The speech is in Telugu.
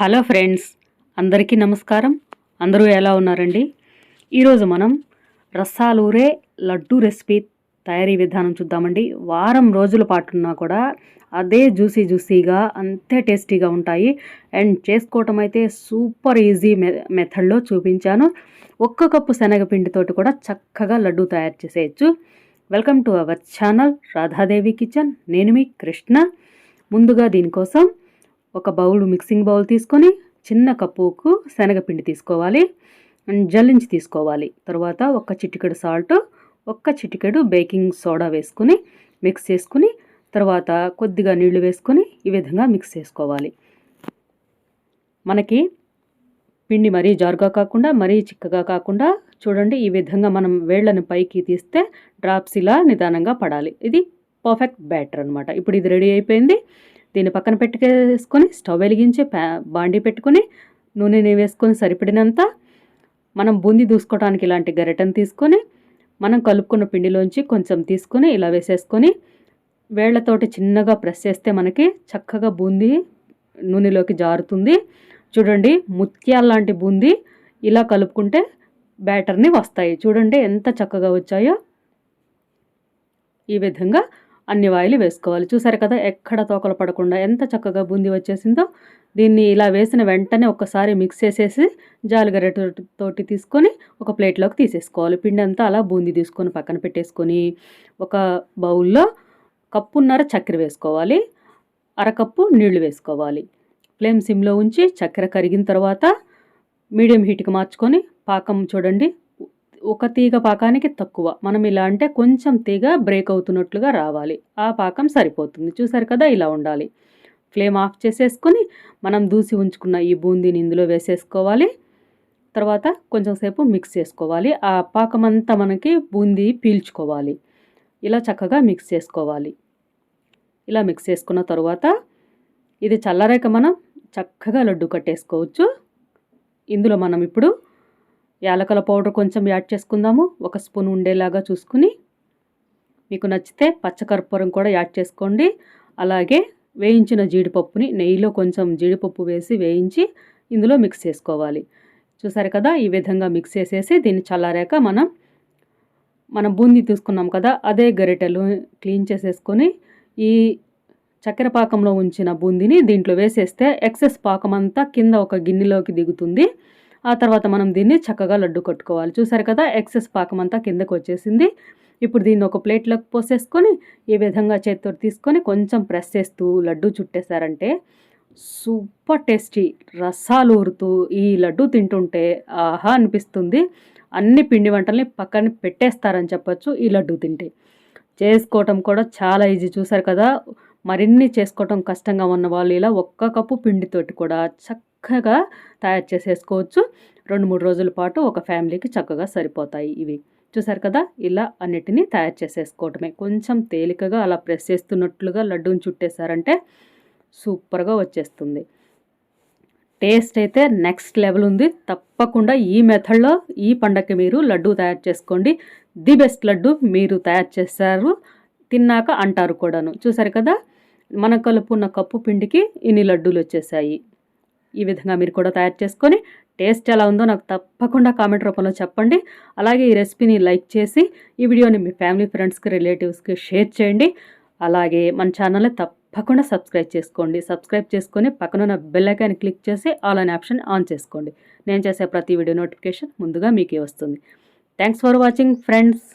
హలో ఫ్రెండ్స్ అందరికీ నమస్కారం. అందరూ ఎలా ఉన్నారండి? ఈరోజు మనం రసాలూరే లడ్డు రెసిపీ తయారీ విధానం చూద్దామండి. వారం రోజుల పాటున్నా కూడా అదే జ్యూసీ జ్యూసీగా అంతే టేస్టీగా ఉంటాయి. అండ్ చేసుకోవటం అయితే సూపర్ ఈజీ మె మెథడ్లో చూపించాను. ఒక్క కప్పు శనగపిండితోటి కూడా చక్కగా లడ్డు తయారు చేసేయచ్చు. Welcome to our channel Radhadevi kitchen. నేను మీ కృష్ణ. ముందుగా దీనికోసం ఒక బౌల్ మిక్సింగ్ బౌల్ తీసుకొని చిన్న కప్పుకు శనగపిండి తీసుకోవాలి. జల్లించి తీసుకోవాలి. తర్వాత ఒక చిటికెడు సాల్ట్ ఒక్క చిటికెడు బేకింగ్ సోడా వేసుకుని మిక్స్ చేసుకుని తర్వాత కొద్దిగా నీళ్ళు వేసుకొని ఈ విధంగా మిక్స్ చేసుకోవాలి. మనకి పిండి మరీ జారుగా కాకుండా మరీ చిక్కగా కాకుండా చూడండి ఈ విధంగా మనం వేళ్ళను పైకి తీస్తే డ్రాప్స్ ఇలా నిదానంగా పడాలి. ఇది పర్ఫెక్ట్ బ్యాటర్ అనమాట ఇప్పుడు ఇది రెడీ అయిపోయింది. దీన్ని పక్కన పెట్టుకేసుకొని స్టవ్ వెలిగించి బాండీ పెట్టుకొని నూనెని వేసుకొని సరిపడినంత మనం బూందీ దూసుకోవడానికి ఇలాంటి గరిటెను తీసుకొని మనం కలుపుకున్న పిండిలోంచి కొంచెం తీసుకొని ఇలా వేసేసుకొని వేళ్ళతోటి చిన్నగా ప్రెస్ చేస్తే మనకి చక్కగా బూందీ నూనెలోకి జారుతుంది. చూడండి ముత్యాల లాంటి బూందీ ఇలా కలుపుకుంటే బ్యాటర్ని వస్తాయి. చూడండి ఎంత చక్కగా వచ్చాయో. ఈ విధంగా అన్ని వాయిలు వేసుకోవాలి. చూసారు కదా ఎక్కడ తోకలు పడకుండా ఎంత చక్కగా బూందీ వచ్చేసిందో. దీన్ని ఇలా వేసిన వెంటనే ఒకసారి మిక్స్ చేసేసి జాలిగరెటతోటి తీసుకొని ఒక ప్లేట్లోకి తీసేసుకోవాలి. పిండి అంతా అలా బూందీ తీసుకొని పక్కన పెట్టేసుకొని ఒక బౌల్లో కప్పున్నర చక్కెర వేసుకోవాలి. అరకప్పు నీళ్ళు వేసుకోవాలి. ఫ్లేమ్ సిమ్లో ఉంచి చక్కెర కరిగిన తర్వాత మీడియం హీట్కి మార్చుకొని పాకం చూడండి ఒక తీగ పాకానికి తక్కువ. మనం ఇలా అంటే కొంచెం తీగ బ్రేక్ అవుతున్నట్లుగా రావాలి. ఆ పాకం సరిపోతుంది. చూసారు కదా ఇలా ఉండాలి. ఫ్లేమ్ ఆఫ్ చేసేసుకొని మనం దూసి ఉంచుకున్న ఈ బూందీని ఇందులో వేసేసుకోవాలి. తర్వాత కొంచెం సేపు మిక్స్ చేసుకోవాలి. ఆ పాకం అంతా మనకి బూందీ పీల్చుకోవాలి. ఇలా చక్కగా మిక్స్ చేసుకోవాలి. ఇలా మిక్స్ చేసుకున్న తర్వాత ఇది చల్లారాక మనం చక్కగా లడ్డు కట్టేసుకోవచ్చు. ఇందులో మనం ఇప్పుడు యాలకల పౌడర్ కొంచెం యాడ్ చేసుకుందాము. ఒక స్పూన్ ఉండేలాగా చూసుకుని మీకు నచ్చితే పచ్చకర్పూరం కూడా యాడ్ చేసుకోండి. అలాగే వేయించిన జీడిపప్పుని నెయ్యిలో కొంచెం జీడిపప్పు వేసి వేయించి ఇందులో మిక్స్ చేసుకోవాలి. చూసారు కదా? ఈ విధంగా మిక్స్ చేసేసి దీన్ని చల్లారాక మనం మనం బూందీ తీసుకున్నాం కదా? అదే గరిటెలు క్లీన్ చేసేసుకొని ఈ చక్కెర పాకంలో ఉంచిన బూందీని దీంట్లో వేసేస్తే ఎక్సెస్ పాకం అంతా కింద ఒక గిన్నెలోకి దిగుతుంది. ఆ తర్వాత మనం దీన్ని చక్కగా లడ్డు కట్టుకోవాలి. చూసారు కదా ఎక్సెస్ పాకం అంతా కిందకు వచ్చేసింది. ఇప్పుడు దీన్ని ఒక ప్లేట్లోకి పోసేసుకొని ఈ విధంగా చేతితో తీసుకొని కొంచెం ప్రెస్ చేస్తూ లడ్డు చుట్టేశారంటే సూపర్ టేస్టీ రసాలు ఊరుతూ ఈ లడ్డు తింటుంటే ఆహా అనిపిస్తుంది. అన్ని పిండి వంటల్ని పక్కన పెట్టేస్తారని చెప్పొచ్చు ఈ లడ్డు తింటే. చేసుకోవటం కూడా చాలా ఈజీ. చూసారు కదా మరిన్ని చేసుకోవటం కష్టంగా ఉన్న వాళ్ళు ఇలా ఒక్క కప్పు పిండితోటి కూడా చక్క చక్కగా తయారు చేసేసుకోవచ్చు. రెండు మూడు రోజుల పాటు ఒక ఫ్యామిలీకి చక్కగా సరిపోతాయి ఇవి. చూసారు కదా? ఇలా అన్నిటినీ తయారు చేసేసుకోవటమే. కొంచెం తేలికగా అలా ప్రెస్ చేస్తున్నట్లుగా లడ్డూని చుట్టేశారంటే సూపర్గా వచ్చేస్తుంది. టేస్ట్ అయితే నెక్స్ట్ లెవెల్ ఉంది. తప్పకుండా ఈ మెథడ్లో ఈ పండగకి మీరు లడ్డు తయారు చేసుకోండి. ది బెస్ట్ లడ్డు మీరు తయారు చేస్తారు తిన్నాక అంటారు కూడాను. చూసారు కదా? మన కలుపున్న కప్పు పిండికి ఇన్ని లడ్డూలు వచ్చేసాయి. ఈ విధంగా మీరు కూడా తయారు చేసుకొని టేస్ట్ ఎలా ఉందో నాకు తప్పకుండా కామెంట్ రూపంలో చెప్పండి. అలాగే ఈ రెసిపీని లైక్ చేసి ఈ వీడియోని మీ ఫ్యామిలీ ఫ్రెండ్స్కి రిలేటివ్స్కి షేర్ చేయండి. అలాగే మన ఛానల్ని తప్పకుండా సబ్స్క్రైబ్ చేసుకోండి. సబ్స్క్రైబ్ చేసుకొని పక్కనున్న బెల్లైకాన్ని క్లిక్ చేసి ఆల్ అనే ఆప్షన్ ఆన్ చేసుకోండి. నేను చేసే ప్రతి వీడియో నోటిఫికేషన్ ముందుగా మీకే వస్తుంది. Thanks for watching friends.